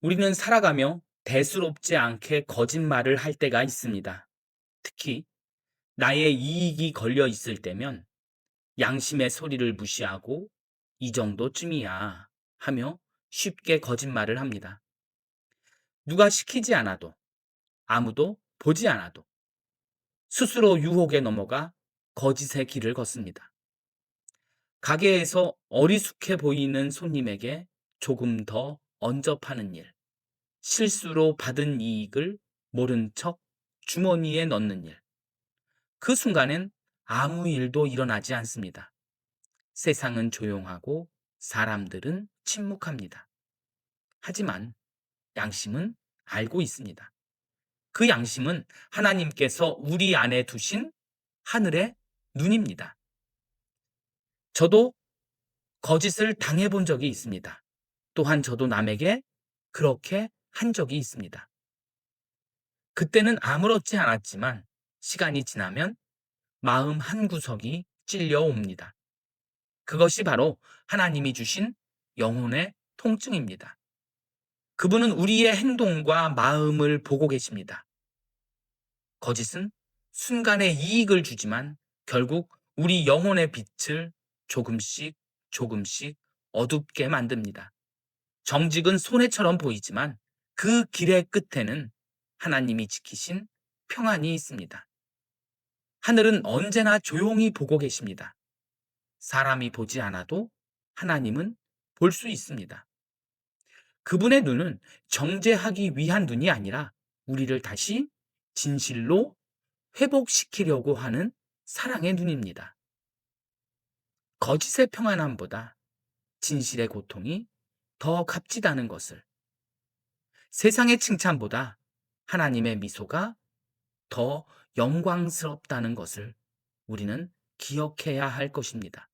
우리는 살아가며 대수롭지 않게 거짓말을 할 때가 있습니다. 특히 나의 이익이 걸려 있을 때면 양심의 소리를 무시하고 이 정도쯤이야 하며 쉽게 거짓말을 합니다. 누가 시키지 않아도 아무도 보지 않아도 스스로 유혹에 넘어가 거짓의 길을 걷습니다. 가게에서 어리숙해 보이는 손님에게 조금 더 언접하는 일, 실수로 받은 이익을 모른 척 주머니에 넣는 일. 그 순간엔 아무 일도 일어나지 않습니다. 세상은 조용하고 사람들은 침묵합니다. 하지만 양심은 알고 있습니다. 그 양심은 하나님께서 우리 안에 두신 하늘의 눈입니다. 저도 거짓을 당해본 적이 있습니다. 또한 저도 남에게 그렇게 한 적이 있습니다. 그때는 아무렇지 않았지만 시간이 지나면 마음 한 구석이 찔려옵니다. 그것이 바로 하나님이 주신 영혼의 통증입니다. 그분은 우리의 행동과 마음을 보고 계십니다. 거짓은 순간의 이익을 주지만 결국 우리 영혼의 빛을 조금씩 조금씩 어둡게 만듭니다. 정직은 손해처럼 보이지만 그 길의 끝에는 하나님이 지키신 평안이 있습니다. 하늘은 언제나 조용히 보고 계십니다. 사람이 보지 않아도 하나님은 볼 수 있습니다. 그분의 눈은 정죄하기 위한 눈이 아니라 우리를 다시 진실로 회복시키려고 하는 사랑의 눈입니다. 거짓의 평안함보다 진실의 고통이 더 값지다는 것을 세상의 칭찬보다 하나님의 미소가 더 영광스럽다는 것을 우리는 기억해야 할 것입니다.